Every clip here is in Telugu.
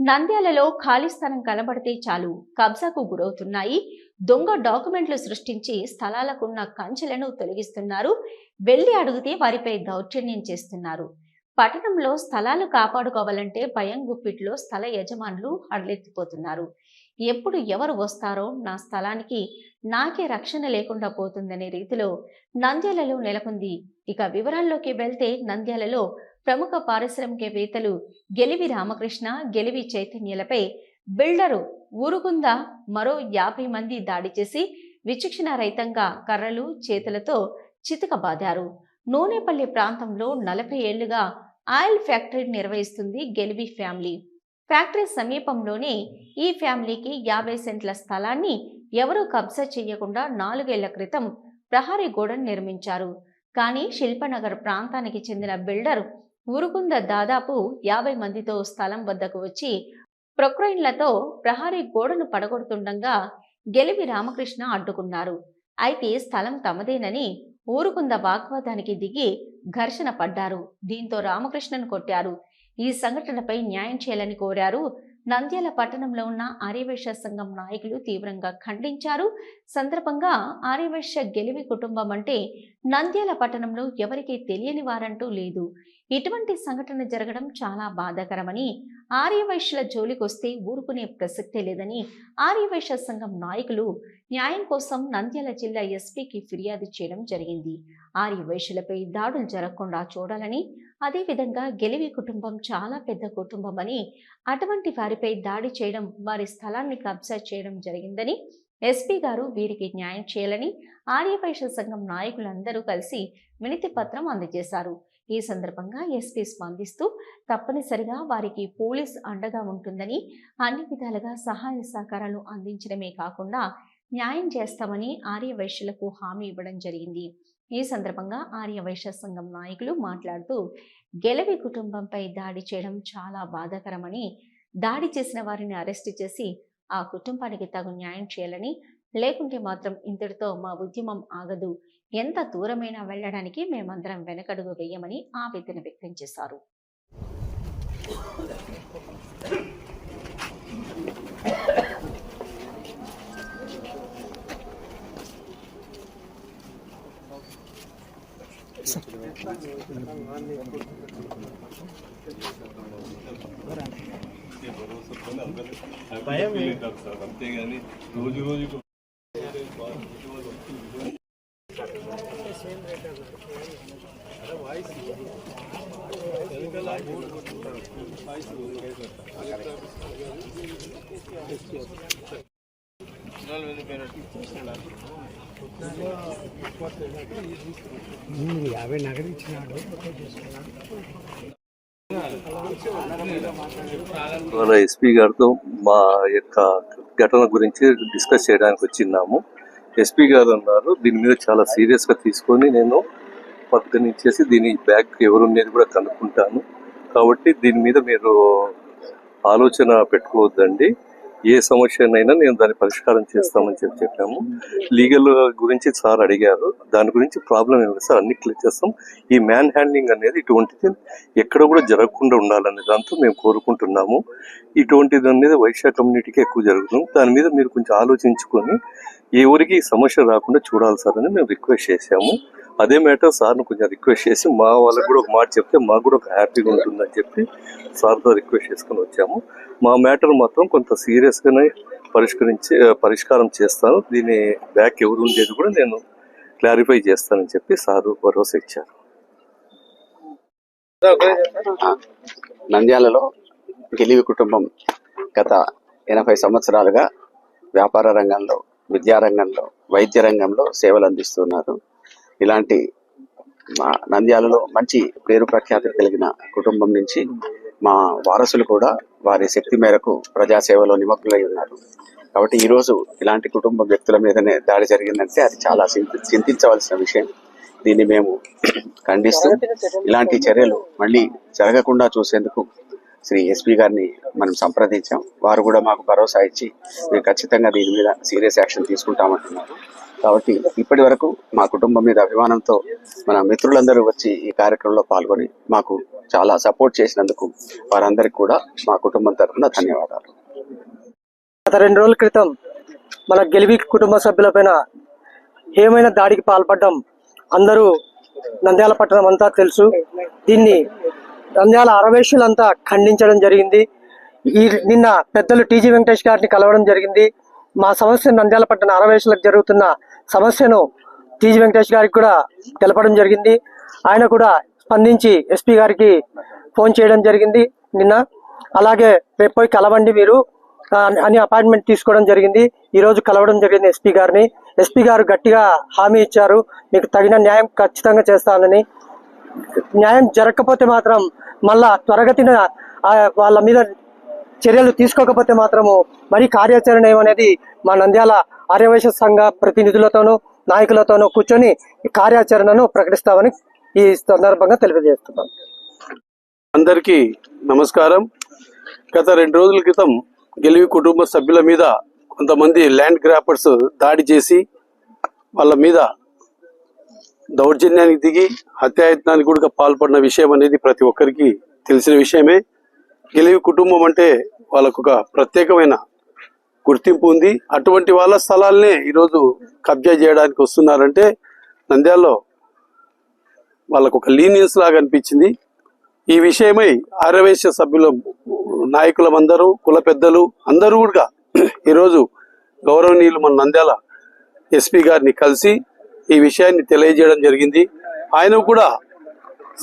నంద్యాలలో ఖాళీ స్థలం కనబడితే చాలు కబ్జాకు గురవుతున్నాయి. దొంగ డాక్యుమెంట్లు సృష్టించి స్థలాలకున్న కంచెలను తొలగిస్తున్నారు. వెళ్ళి అడిగితే వారిపై దౌర్జన్యం చేస్తున్నారు. పట్టణంలో స్థలాలు కాపాడుకోవాలంటే భయం గుప్పిట్లో స్థల యజమానులు అడలెత్తిపోతున్నారు ఎప్పుడు ఎవరు వస్తారో నా స్థలానికి నాకే రక్షణ లేకుండా పోతుందనే రీతిలో నంద్యాలలో నెలకొంది. ఇక వివరాల్లోకి వెళ్తే నంద్యాలలో ప్రముఖ పారిశ్రామికవేత్తలు గెలివి రామకృష్ణ గెలివి చైతన్యలపై బిల్డరు ఊరుగుంద మరో యాభై మంది దాడి చేసి విచక్షణ రహితంగా కర్రలు చేతులతో చితకబాదారు. నూనెపల్లి ప్రాంతంలో నలభై ఏళ్ళుగా ఆయిల్ ఫ్యాక్టరీ నిర్వహిస్తుంది గెలివి ఫ్యామిలీ. ఫ్యాక్టరీ సమీపంలోనే ఈ ఫ్యామిలీకి యాభై సెంట్ల స్థలాన్ని ఎవరూ కబ్జా చేయకుండా నాలుగేళ్ళ క్రితం ప్రహారీ గోడను నిర్మించారు. కానీ శిల్పనగర్ ప్రాంతానికి చెందిన బిల్డర్ ఊరుకుంద దాదాపు యాభై మందితో స్థలం వద్దకు వచ్చి ప్రొక్రైన్లతో ప్రహారీ గోడను పడగొడుతుండగా గెలివి రామకృష్ణ అడ్డుకున్నారు. అయితే స్థలం తమదేనని ఊరుకుంద వాగ్వాదానికి దిగి ఘర్షణ పడ్డారు. దీంతో రామకృష్ణను కొట్టారు. ఈ సంఘటనపై న్యాయం చేయాలని కోరారు నంద్యాల పట్టణంలో ఉన్న ఆర్యవైశ్య సంఘం నాయకులు తీవ్రంగా ఖండించారు. సందర్భంగా ఆర్యవైశ్య గెలివి కుటుంబం అంటే నంద్యాల పట్టణంలో ఎవరికీ తెలియని వారంటూ లేదు. ఇటువంటి సంఘటన జరగడం చాలా బాధాకరమని ఆర్యవైశ్యుల జోలికొస్తే ఊరుకునే ప్రసక్తే లేదని ఆర్యవైశ్య సంఘం నాయకులు న్యాయం కోసం నంద్యాల జిల్లా ఎస్పీకి ఫిర్యాదు చేయడం జరిగింది. ఆర్య వైశ్యులపై దాడులు జరగకుండా చూడాలని అదేవిధంగా గెలివి కుటుంబం చాలా పెద్ద కుటుంబం అని అటువంటి వారిపై దాడి చేయడం వారి స్థలాన్ని కబ్జా చేయడం జరిగిందని ఎస్పీ గారు వీరికి న్యాయం చేయాలని ఆర్యవైశ్య సంఘం నాయకులందరూ కలిసి వినతి పత్రం అందజేశారు. ఈ సందర్భంగా ఎస్పీ స్పందిస్తూ తప్పనిసరిగా వారికి పోలీస్ అండగా ఉంటుందని అన్ని విధాలుగా సహాయ సహకారాలు అందించడమే కాకుండా న్యాయం చేస్తామని ఆర్యవైశ్యులకు హామీ ఇవ్వడం జరిగింది. ఈ సందర్భంగా ఆర్యవైశ్య సంఘం నాయకులు మాట్లాడుతూ గెలవి కుటుంబంపై దాడి చేయడం చాలా బాధాకరమని దాడి చేసిన వారిని అరెస్టు చేసి ఆ కుటుంబానికి తగు న్యాయం చేయాలని లేకుంటే మాత్రం ఇంతటితో మా ఉద్యమం ఆగదు. ఎంత దూరమైనా వెళ్ళడానికి మేమందరం వెనకడుగు వేయమని ఆవేదన వ్యక్తం చేశారు. భయం సార్ అంతేగాని రోజు రోజు యాభై నగదు ఇచ్చినాడు మన ఎస్పీ గారితో మా యొక్క ఘటన గురించి డిస్కస్ చేయడానికి వచ్చిన్నాము. ఎస్పీ గారు అన్నారు దీని మీద చాలా సీరియస్గా తీసుకొని నేను పరిగణించేసి దీని బ్యాక్ ఎవరున్నది కూడా కనుక్కుంటాను. కాబట్టి దీని మీద మీరు ఆలోచన పెట్టుకోవద్దండి. ఏ సమస్యనైనా నేను దాన్ని పరిష్కారం చేస్తామని చెప్పి చెప్పాము. లీగల్ గురించి సార్ అడిగారు. దాని గురించి ప్రాబ్లం ఏమి సార్. అన్ని క్లియర్ చేస్తాం. ఈ మ్యాన్ హ్యాండ్లింగ్ అనేది ఇటువంటిది ఎక్కడ కూడా జరగకుండా ఉండాలనే దాంతో మేము కోరుకుంటున్నాము. ఇటువంటిది అనేది వైశ్య కమ్యూనిటీకి ఎక్కువ జరుగుతుంది. దాని మీద మీరు కొంచెం ఆలోచించుకొని ఎవరికి ఈ సమస్య రాకుండా చూడాలి సార్ అని మేము రిక్వెస్ట్ చేశాము. అదే మ్యాటర్ సార్ను కొంచెం రిక్వెస్ట్ చేసి మా వాళ్ళకి కూడా ఒక మాట చెప్తే మాకు కూడా ఒక హ్యాపీగా ఉంటుందని చెప్పి సార్తో రిక్వెస్ట్ చేసుకుని వచ్చాము. మా మ్యాటర్ మాత్రం కొంత సీరియస్గానే పరిష్కరించి పరిష్కారం చేస్తాను. దీని బ్యాక్ ఎవరు ఉండేది కూడా నేను క్లారిఫై చేస్తానని చెప్పి సారు భరోసా ఇచ్చారు. నంద్యాలలో గెలివి కుటుంబం గత ఎనభై సంవత్సరాలుగా వ్యాపార రంగంలో విద్యారంగంలో వైద్య రంగంలో సేవలు అందిస్తున్నారు. ఇలాంటి మా నంద్యాలలో మంచి పేరు ప్రఖ్యాతి కలిగిన కుటుంబం నుంచి మా వారసులు కూడా వారి శక్తి మేరకు ప్రజాసేవలో నిమగ్నులై ఉన్నారు. కాబట్టి ఈరోజు ఇలాంటి కుటుంబ వ్యక్తుల మీదనే దాడి జరిగిందంటే అది చాలా చింతించవలసిన విషయం. దీన్ని మేము ఖండిస్తూ ఇలాంటి చర్యలు మళ్ళీ జరగకుండా చూసేందుకు శ్రీ ఎస్పీ గారిని మనం సంప్రదించాం. వారు కూడా మాకు భరోసా ఇచ్చి మేము ఖచ్చితంగా దీని మీద సీరియస్ యాక్షన్ తీసుకుంటామంటున్నారు. కాబట్టి ఇప్పటి వరకు మా కుటుంబం మీద అభిమానంతో మన మిత్రులందరూ వచ్చి ఈ కార్యక్రమంలో పాల్గొని మాకు చాలా సపోర్ట్ చేసినందుకు వారందరికీ కూడా మా కుటుంబం తరఫున ధన్యవాదాలు. గత రెండు రోజుల క్రితం మన గెలివి కుటుంబ సభ్యులపైన ఏమైనా దాడికి పాల్పడడం అందరూ నంద్యాల పట్టణం అంతా తెలుసు. దీన్ని నంద్యాల అరవేషులంతా ఖండించడం జరిగింది. ఈ నిన్న పెద్దలు టీజీ వెంకటేష్ గారిని కలవడం జరిగింది. మా సమస్య నంద్యాల పట్టణ అరవేషులకు జరుగుతున్న సమస్యను టీజీ వెంకటేష్ గారికి కూడా తెలపడం జరిగింది. ఆయన కూడా స్పందించి ఎస్పీ గారికి ఫోన్ చేయడం జరిగింది నిన్న. అలాగే రేపు పోయి కలవండి మీరు అని అపాయింట్మెంట్ తీసుకోవడం జరిగింది. ఈరోజు కలవడం జరిగింది ఎస్పీ గారిని. ఎస్పీ గారు గట్టిగా హామీ ఇచ్చారు. మీకు తగిన న్యాయం ఖచ్చితంగా చేస్తానని. న్యాయం జరగకపోతే మాత్రం మళ్ళా త్వరగతిన వాళ్ళ మీద చర్యలు తీసుకోకపోతే మాత్రము మరి కార్యాచరణ ఏమనేది మా నంద్యాల ఆర్యవైశ్య సంఘ ప్రతినిధులతోనూ నాయకులతోనూ కూర్చొని ఈ కార్యాచరణను ప్రకటిస్తామని ఈ సందర్భంగా తెలియజేస్తున్నాం. అందరికీ నమస్కారం. గత రెండు రోజుల క్రితం గెలివి కుటుంబ సభ్యుల మీద కొంతమంది ల్యాండ్ గ్రాపర్స్ దాడి చేసి వాళ్ళ మీద దౌర్జన్యానికి దిగి హత్యాయత్నానికి కూడా పాల్పడిన విషయం అనేది ప్రతి ఒక్కరికి తెలిసిన విషయమే. గెలివి కుటుంబం అంటే వాళ్ళకు ఒక ప్రత్యేకమైన గుర్తింపు ఉంది. అటువంటి వాళ్ళ స్థలాలనే ఈరోజు కబ్జా చేయడానికి వస్తున్నారంటే నంద్యాలలో వాళ్ళకు ఒక లీనియన్స్ లాగా అనిపించింది. ఈ విషయమై ఆర్యవైశ్య సభ్యుల నాయకులమందరూ కుల పెద్దలు అందరూ కూడా ఈరోజు గౌరవనీయులు మన నంద్యాల ఎస్పీ గారిని కలిసి ఈ విషయాన్ని తెలియజేయడం జరిగింది. ఆయన కూడా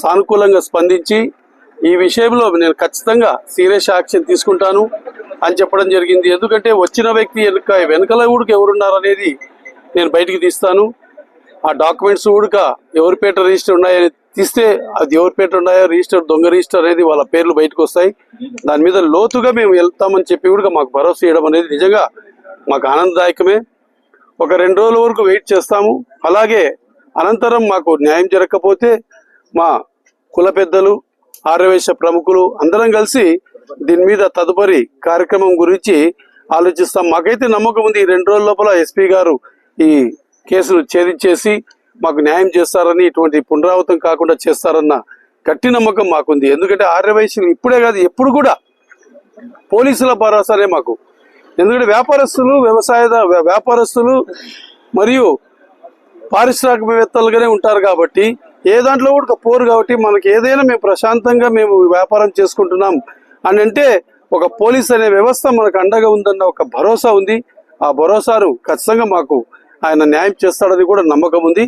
సానుకూలంగా స్పందించి ఈ విషయంలో నేను ఖచ్చితంగా సీరియస్ యాక్షన్ తీసుకుంటాను అని చెప్పడం జరిగింది. ఎందుకంటే వచ్చిన వ్యక్తి వెనుక వెనకల ఊడికి ఎవరున్నారనేది నేను బయటికి తీస్తాను. ఆ డాక్యుమెంట్స్ కూడా ఎవరి పేట రిజిస్టర్ ఉన్నాయని తీస్తే అది ఎవరి పేట ఉన్నాయో రిజిస్టర్ దొంగ రిజిస్టర్ అనేది వాళ్ళ పేర్లు బయటకు వస్తాయి. దాని మీద లోతుగా మేము వెళ్తామని చెప్పి కూడా మాకు భరోసా ఇవ్వడం అనేది నిజంగా మాకు ఆనందదాయకమే. ఒక రెండు రోజుల వరకు వెయిట్ చేస్తాము. అలాగే అనంతరం మాకు న్యాయం జరగకపోతే మా కుల పెద్దలు ఆర్యవేశ ప్రముఖులు అందరం కలిసి దీని మీద తదుపరి కార్యక్రమం గురించి ఆలోచిస్తాం. మాకైతే నమ్మకం ఉంది ఈ రెండు రోజుల లోపల ఎస్పీ గారు ఈ కేసును ఛేదించేసి మాకు న్యాయం చేస్తారని ఇటువంటి పునరావృతం కాకుండా చేస్తారన్న గట్టి నమ్మకం మాకుంది. ఎందుకంటే ఆర్యవైశ్యులు ఇప్పుడే కాదు ఎప్పుడు కూడా పోలీసుల భరోసానే మాకు. ఎందుకంటే వ్యాపారస్తులు వ్యవసాయ వ్యాపారస్తులు మరియు పారిశ్రామికవేత్తలుగానే ఉంటారు కాబట్టి ఏ దాంట్లో కూడా ఒక పోరు కాబట్టి మనకి ఏదైనా మేము ప్రశాంతంగా మేము వ్యాపారం చేసుకుంటున్నాం అని అంటే ఒక పోలీస్ అనే వ్యవస్థ మనకు అండగా ఉందన్న ఒక భరోసా ఉంది. ఆ భరోసాను ఖచ్చితంగా మాకు ఆయన న్యాయం చేస్తాడని కూడా నమ్మకం ఉంది.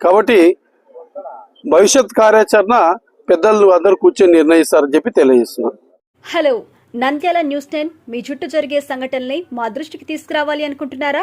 కాబట్టి భవిష్యత్ కార్యాచరణ పెద్దలు అందరూ కూర్చొని నిర్ణయిస్తారని చెప్పి తెలియజేస్తున్నాను హలో నంద్యాల న్యూస్ టెన్ మీ చుట్టూ జరిగే సంఘటనల్ని మా దృష్టికి తీసుకురావాలి అనుకుంటున్నారా?